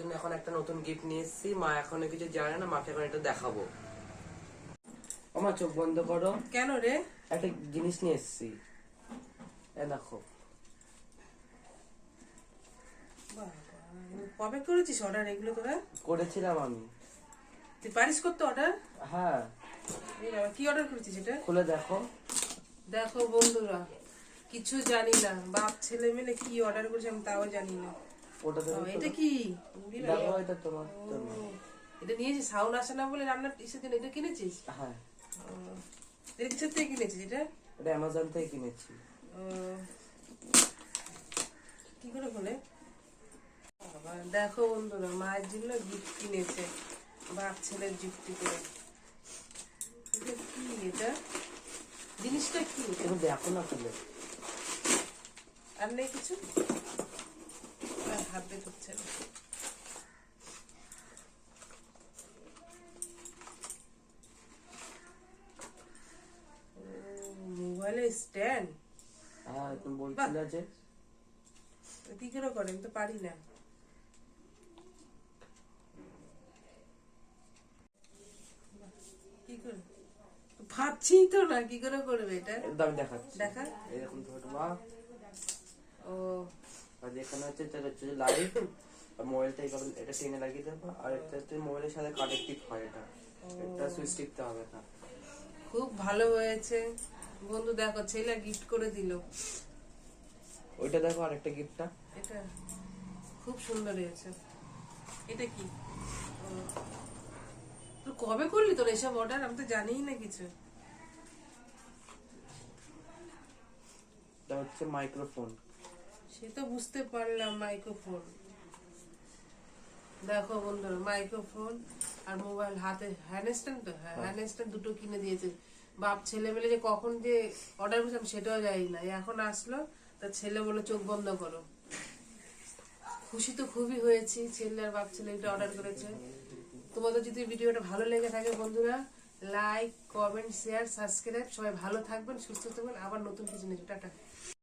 জন্য এখন একটা নতুন গিফট নিয়ে এসেছি। মা এখনও কিছু জানে না মাকে এখন এটা দেখাবো। আমার চোখ বন্ধ করো। কেন রে? একটা জিনিস নিয়ে এসেছি। এ দেখো। কবে করেছিস অর্ডার এগুলো তোরা? করেছিলাম আমি। তুই পারিস করতে অর্ডার হ্যাঁ। কি অর্ডার করেছিস এটা? খুলে দেখো। দেখো বন্ধুরা কিছু জানি না। বাপ ছেলে মিলে কি অর্ডার করেছে আমি তাও জানি না। ওটা দেখো এটা কি। দেখো এটা তোমার এটা নিয়েছিস সাউন্ড আসে না বলে রান্নার ইসের জন্য এটা কিনেছিস? হ্যাঁ। এটা কিসের থেকে কিনেছিস এটা? এটা অ্যামাজন থেকে কিনেছি। কি করে বলে? দেখো বন্ধুরা মায়ের জন্য গিফট কিনেছে বাপ ছেলের যুক্তি করে। এটা কি এটা? জিনিসটা কি? দেখো না খুলে আর নেই কিছু? আর হাত করছে না ও, মোবাইলের স্ট্যান্ড? হ্যাঁ তুমি বলছিলে যে। কি করে করে আমি তো পারি না। কি করে? ভাবছি তো না কি করে করবে এটা? আমি দেখাচ্ছি। দেখা। এরকম ধরো মা আর এখানে হচ্ছে এটা হচ্ছে লাইট আর মোবাইলটা এইভাবে এটা টেনে লাগিয়ে দেবো আর এটা হচ্ছে মোবাইলের সাথে কানেক্টিভ হয় এটা। এটা সুইচ টিপতে হবে না খুব ভালো হয়েছে। বন্ধু দেখো ছেলে গিফট করে দিল। ওইটা দেখো আরেকটা গিফটটা এটা খুব সুন্দর হয়েছে। এটা কি। তুই কবে করলি তোর এসব অর্ডার আমি তো জানিই না কিছু। এটা হচ্ছে মাইক্রোফোন সে তো বুঝতে পারলাম মাইক্রোফোন দেখো বন্ধুরা মাইক্রোফোন আর মোবাইল হাতে হ্যান্ডস্ট্যান্ড তো? হ্যাঁ হ্যান্ড দুটো কিনে দিয়েছে। বাপ ছেলে মিলে যে কখন যে অর্ডার করেছিলাম সেটাও যাই না। এখন আসলো তা ছেলে বলে চোখ বন্ধ করো। খুশি তো খুবই হয়েছি ছেলে আর বাপ ছেলে এটা অর্ডার করেছে। তোমাদের যদি ভিডিওটা ভালো লেগে থাকে বন্ধুরা লাইক কমেন্ট শেয়ার সাবস্ক্রাইব সবাই ভালো থাকবেন সুস্থ থাকবেন। আবার নতুন কিছু নিয়ে। টাটা।